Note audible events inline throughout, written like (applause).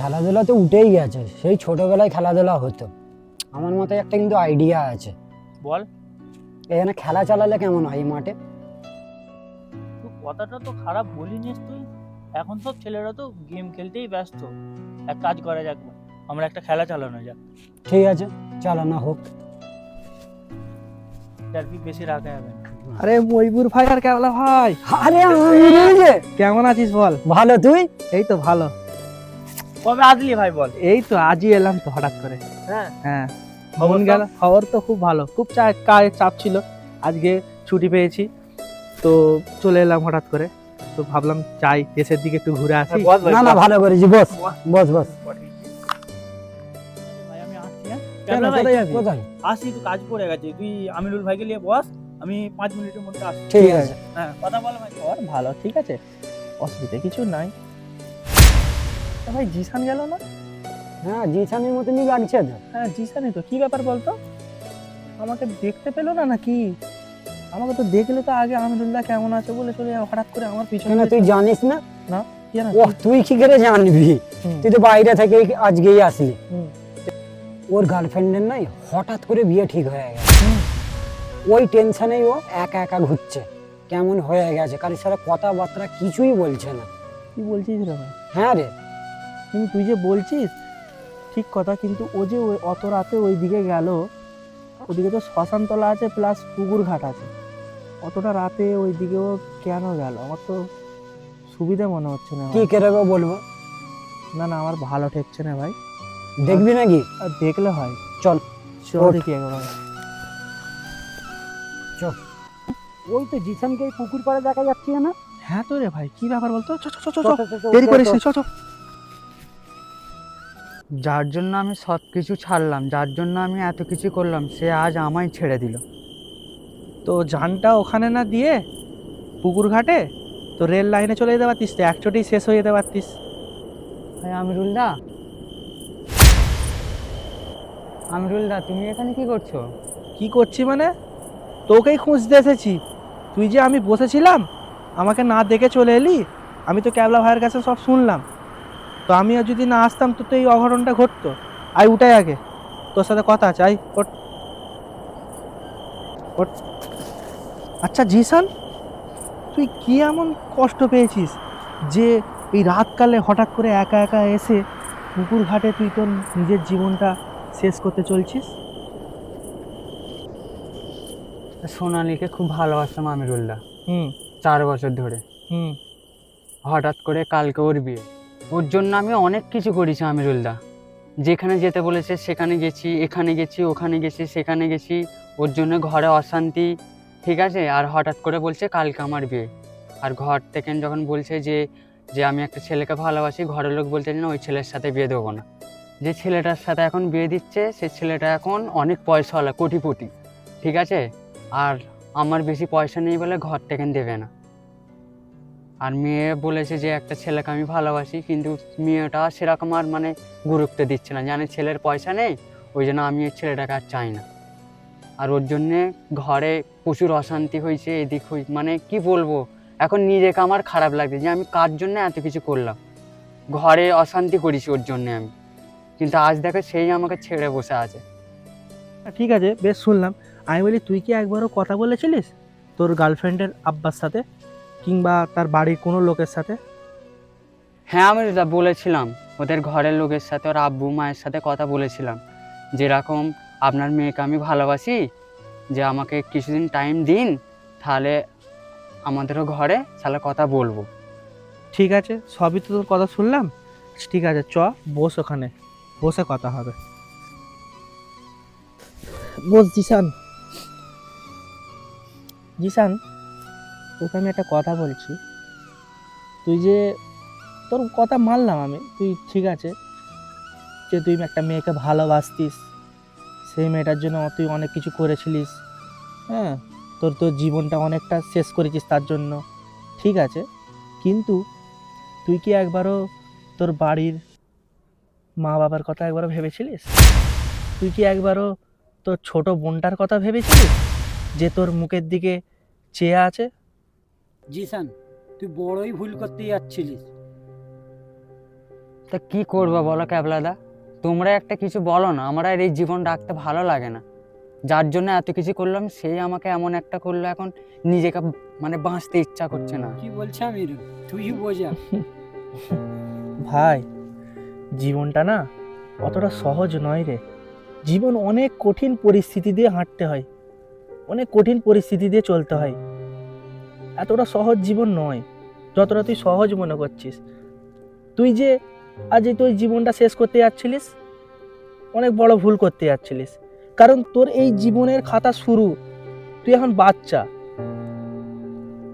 খেলাধুলা তো উঠেই গেছে সেই ছোটবেলায় খেলাধুলা হতো। আমার মাথায় একটা কিন্তু আইডিয়া আছে। বল। এখানে খেলা চালালে কেমন হয় এই মাঠে? তুই কথাটা তো খারাপ বলিনিস তুই। এখন সব ছেলেরা তো গেম খেলতেই ব্যস্ত। এক কাজ করা যাক আমরা একটা খেলা চালানো যাক। ঠিক আছে চালানো হোক। চারপি বেশি রাখা যাবে আরে মইবুর ভাই আর কেবলা ভাই। আরে আমি কেমন আছিস বল? ভালো তুই? এই তো ভালো। কবে আসলি ভাই বল? এই তো আজই এলাম তো হঠাৎ করে। হ্যাঁ? হ্যাঁ গেল খবর তো খুব ভালো। খুব কাজের চাপ ছিল। আজকে ছুটি পেয়েছি। তো চলে এলাম হঠাৎ করে। তো ভাবলাম যাই দেশের দিকে একটু ঘুরে আসি। না না ভালো করেছি বস। বস বস হ্যাঁ? আসি কাজ পড়ে গেছে। তুই আমিরুল ভাইকে নিয়ে বস। আমি পাঁচ মিনিটের মধ্যে আসছি। ঠিক আছে। হ্যাঁ কথা বল ভাই। ওর ভালো ঠিক আছে। অসুবিধা কিছু নাই। ভাই জিসান গেল না? হ্যাঁ জিসানের মতনই লাগছে তো হ্যাঁ জিসানই তো। কি ব্যাপার বলতো? আমাকে দেখতে পেল না নাকি? আমাকে তো দেখলে তো আগে আমিরুল্লাহ কেমন আছে বলে চলে হঠাৎ করে আমার পিছনে কেন তুই জানিস না? জানো? ও তুই কি করে জানবি? তুই তো বাইরে থেকে আজকেই আসলি। ওর গার্লফ্রেন্ডের নাই হঠাৎ করে বিয়ে ঠিক হয়ে গেছে। ওই টেনশনেই ও একা একা ঘুরছে। কেমন হয়ে গেছে? কারোর সাথে কথাবার্তা কিছুই বলছে না। কি বলছিস রে ভাই? হ্যাঁ রে কিন্তু তুই যে বলছিস ঠিক কথা কিন্তু ও যে ওই অত রাতে ওই দিকে গেল ওদিকে তো শ্মশানতলা আছে প্লাস পুকুর ঘাট আছে। অতটা রাতে ওই দিকেও কেন গেল? আমার তো সুবিধা মনে হচ্ছে না কি আমার। করে বলব? না না আমার ভালো ঠেকছে না ভাই। দেখবি নাকি? আর দেখলে হয়। চল চল। দেখি একবার। ওই তো জিসানকে পুকুর পাড়ে দেখা যাচ্ছে না? হ্যাঁ তো রে ভাই কি ব্যাপার বলতো? চ চ চ চ চল, চল, চল, চল, দেরি চল, করিস চল। নি, চ চ। যার জন্য আমি সব কিছু ছাড়লাম যার জন্য আমি এত কিছু করলাম সে আজ আমায় ছেড়ে দিল। তো যানটা ওখানে না দিয়ে পুকুর ঘাটে তো রেল লাইনে চলে যেতে পারতিস তো একচোটেই শেষ হয়ে যেতে পারতিস। ভাই আমিরুলদা আমিরুলদা তুমি এখানে কি করছ? কি করছি মানে? তোকেই খুঁজতে এসেছি। তুই যে আমি বসেছিলাম আমাকে না দেখে চলে এলি আমি তো ক্যাবলা ভাইয়ের কাছে সব শুনলাম। তো আমিও যদি না আসতাম তো তো এই অঘটনটা ঘটতো। আই উঠাই আগে। তোর সাথে কথা আছে আই ওঠ। আচ্ছা জিসান তুই কি এমন কষ্ট পেয়েছিস যে এই রাতকালে হঠাৎ করে একা একা এসে পুকুর ঘাটে তুই তোর নিজের জীবনটা শেষ করতে চলছিস? সোনালিকে খুব ভালোবাসতাম আমিরুল্লাহ। হুম। চার বছর ধরে। হুম। হঠাৎ করে কালকে ওর বিয়ে। ওর জন্য আমি অনেক কিছু করেছি আমিরুলদা। যেখানে যেতে বলেছে সেখানে গেছি, এখানে গেছি, ওখানে গেছি, সেখানে গেছি। ওর জন্য ঘরে অশান্তি, ঠিক আছে? আর হঠাৎ করে বলছে কালকে আমার বিয়ে। আর ঘর থেকে যখন বলছে যে যে আমি একটা ছেলেকে ভালোবাসি, ঘরের লোক বলছে না, ওই ছেলের সাথে বিয়ে দেবো না। যে ছেলেটার সাথে এখন বিয়ে দিচ্ছে, সে ছেলেটা এখন অনেক পয়সাওয়ালা, কোটিপতি, ঠিক আছে? আর আমার বেশি পয়সা নেই বলে ঘর থেকে দেবে না। আর মেয়ে বলেছে যে একটা ছেলেকে আমি ভালোবাসি, কিন্তু মেয়েটা সেরকম আর মানে গুরুত্ব দিচ্ছে না। জানে ছেলের পয়সা নেই, ওই জন্য আমি ওই ছেলেটাকে আর চাই না। আর ওর জন্যে ঘরে প্রচুর অশান্তি হয়েছে, এদিক হই মানে কি বলব? এখন নিজেকে আমার খারাপ লাগছে যে আমি কার জন্য এত কিছু করলাম? ঘরে অশান্তি করেছি ওর জন্যে আমি। কিন্তু আজ দেখো সেই আমাকে ছেড়ে বসে আছে। ঠিক আছে, বেশ শুনলাম। আমি বলি, তুই কি একবারও কথা বলেছিলিস? তোর গার্লফ্রেন্ডের আব্বার সাথে? কিংবা তার বাড়ির কোনো লোকের সাথে? হ্যাঁ আমি বলেছিলাম ওদের ঘরের লোকের সাথে ওর আব্বু মায়ের সাথে কথা বলেছিলাম। যেরকম আপনার মেয়েকে আমি ভালোবাসি যে আমাকে কিছুদিন টাইম দিন তাহলে আমাদেরও ঘরে তাহলে কথা বলব। ঠিক আছে সবই তো তোর কথা শুনলাম। ঠিক আছে চ বস ওখানে। বসে কথা হবে। বস জিসান জিসান তোকে আমি একটা কথা বলছি। তুই যে, তোর কথা মানলাম আমি, তুই ঠিক আছে যে তুই একটা মেয়েকে ভালোবাসতিস, সেই মেয়েটার জন্য তুই অনেক কিছু করেছিলিস হ্যাঁ? তোর তোর জীবনটা অনেকটা শেষ করেছিস তার জন্য, ঠিক আছে? কিন্তু তুই কি একবারও তোর বাড়ির মা বাবার কথা একবারও ভেবেছিলিস? তুই কি একবারও তোর ছোট বোনটার কথা ভেবেছিলিস যে তোর মুখের দিকে চেয়ে আছে? জিসান তুই বড়ই ভুল করতে যাচ্ছিলিস। তা কি করব বলো ক্যাবলাদা? তোমরা একটা কিছু বলো না আমার আর এই জীবন রাখতে ভালো লাগে না। যার জন্য এত কিছু করলাম সেই আমাকে এমন একটা করল এখন নিজেকে মানে বাঁচতে ইচ্ছা করছে না। কি বলছে আমির তুই বোঝা। ভাই জীবনটা না অতটা সহজ নয় রে। জীবন অনেক কঠিন পরিস্থিতি দিয়ে হাঁটতে হয় অনেক কঠিন পরিস্থিতি দিয়ে চলতে হয়। এতটা সহজ জীবন নয়, যতটা তুই সহজ মনে করছিস। তুই যে আজ তুই জীবনটা শেষ করতে যাচ্ছিলিস, অনেক বড় ভুল করতে যাচ্ছিলিস। কারণ তোর এই জীবনের খাতা শুরু, তুই এখন বাচ্চা।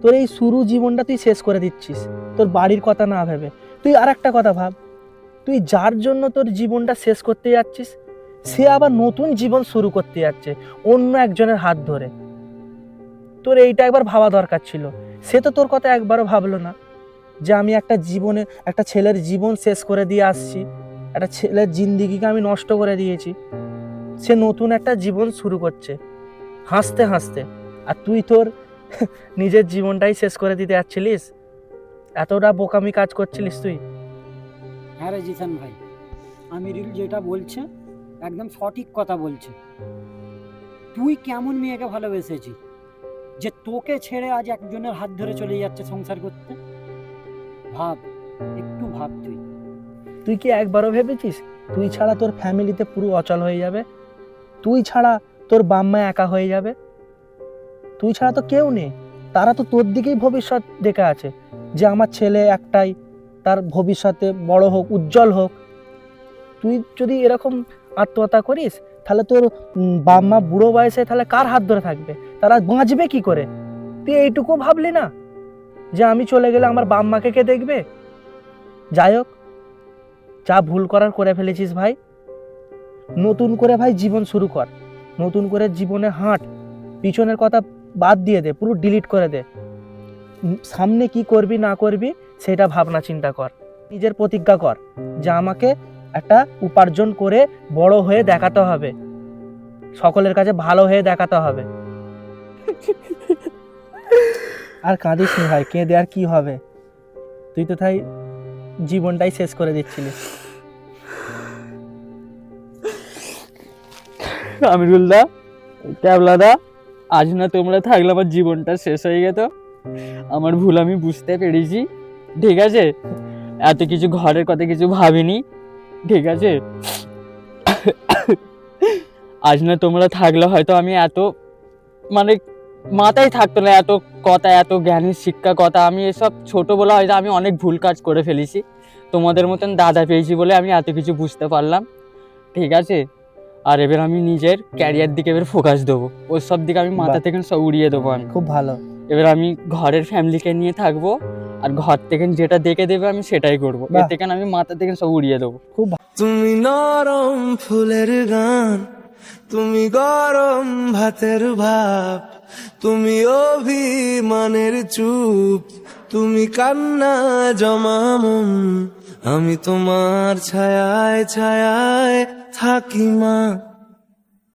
তোর এই শুরু জীবনটা তুই শেষ করে দিচ্ছিস, তোর বাড়ির কথা না ভেবে। তুই আর একটা কথা ভাব, তুই যার জন্য তোর জীবনটা শেষ করতে যাচ্ছিস, সে আবার নতুন জীবন শুরু করতে যাচ্ছে, অন্য একজনের হাত ধরে। তোর এইটা একবার ভাবা দরকার ছিল। সে তো তোর কথা একবারও ভাবলো না যে আমি একটা জীবনে, একটা ছেলের জীবন শেষ করে দিয়ে আসছি। একটা ছেলের জিন্দিগিকে আমি নষ্ট করে দিয়েছি। সে নতুন একটা জীবন শুরু করছে। হাসতে হাসতে। আর তুই তোর (laughs) নিজের জীবনটাই শেষ করে দিতে যাচ্ছিলিস? এতটা বোকামি কাজ করছিলিস তুই? হ্যাঁ রে জিসান ভাই আমিরুল যেটা বলছে, একদম সঠিক কথা বলছে। তুই কেমন মেয়েকে ভালোবেসেছিস? যে তোকে ছেড়ে আজ একজনের হাত ধরে চলে যাচ্ছে সংসার করতে? ভাব, একটু ভাব তুই। তুই কি একবারও ভেবেছিস তুই ছাড়া তোর ফ্যামিলিতে পুরো অচল হয়ে যাবে? তুই ছাড়া তোর বাম্মা একা হয়ে যাবে? তুই ছাড়া তো কেউ নেই। তারা তো তোর দিকেই ভবিষ্যৎ দেখে আছে যে আমার ছেলে একটাই, তার ভবিষ্যতে বড় হোক, উজ্জ্বল হোক। তুই যদি এরকম আত্মহত্যা করিস তাহলে তোর উম, বাম্মা বুড়ো বয়সে তাহলে কার হাত ধরে থাকবে? তারা বাঁচবে কি করে? তুই এইটুকু ভাবলি না? যে আমি চলে গেলে আমার বাম্মাকে কে দেখবে? যাই হোক যা ভুল করার করে ফেলেছিস ভাই। নতুন করে ভাই জীবন শুরু কর। নতুন করে জীবনে হাঁট। পিছনের কথা বাদ দিয়ে দে পুরো ডিলিট করে দে। সামনে কি করবি না করবি সেটা ভাবনা চিন্তা কর। নিজের প্রতিজ্ঞা কর যে আমাকে একটা উপার্জন করে বড় হয়ে দেখাতে হবে। সকলের কাছে ভালো হয়ে দেখাতে হবে। আর কাঁদিস নি ভাই, কেঁদে আর কি হবে? তুই তো তাই জীবনটাই শেষ করে দিচ্ছিলিস আমিরুলদা ক্যাবলাদা আজ না তোমরা থাকলে আমার জীবনটা শেষ হয়ে যেত। আমার ভুল আমি বুঝতে পেরেছি। ঠিক আছে? এত কিছু ঘরের কথা কিছু ভাবিনি। ঠিক আছে? আজ না তোমরা থাকলে হয়তো আমি এত মানে মাথায় থাকতো না এত কথা এত জ্ঞানের শিক্ষা কথা আমি এসব ছোটোবেলা হয়তো আমি অনেক ভুল কাজ করে ফেলেছি। তোমাদের মতন দাদা পেয়েছি বলে আমি এত কিছু বুঝতে পারলাম। ঠিক আছে? আর এবার আমি নিজের ক্যারিয়ার দিকে এবার ফোকাস দেবো। ওর সব দিকে আমি মাথা থেকে সব উড়িয়ে দেবো আমি। খুব ভালো। এবার আমি ঘরের ফ্যামিলিকে নিয়ে থাকব। আর ঘর থেকে যেটা দেখে দেবে আমি সেটাই করব। এর। থেকে আমি মাথা থেকে সব উড়িয়ে দেবো। খুব তুমি নরম ফুলের গান তুমি গরম ভাতের ভাব তুমি অভিমানের চুপ তুমি কান্না জমামন আমি তোমার ছায়ায় ছায়ায় থাকি মা।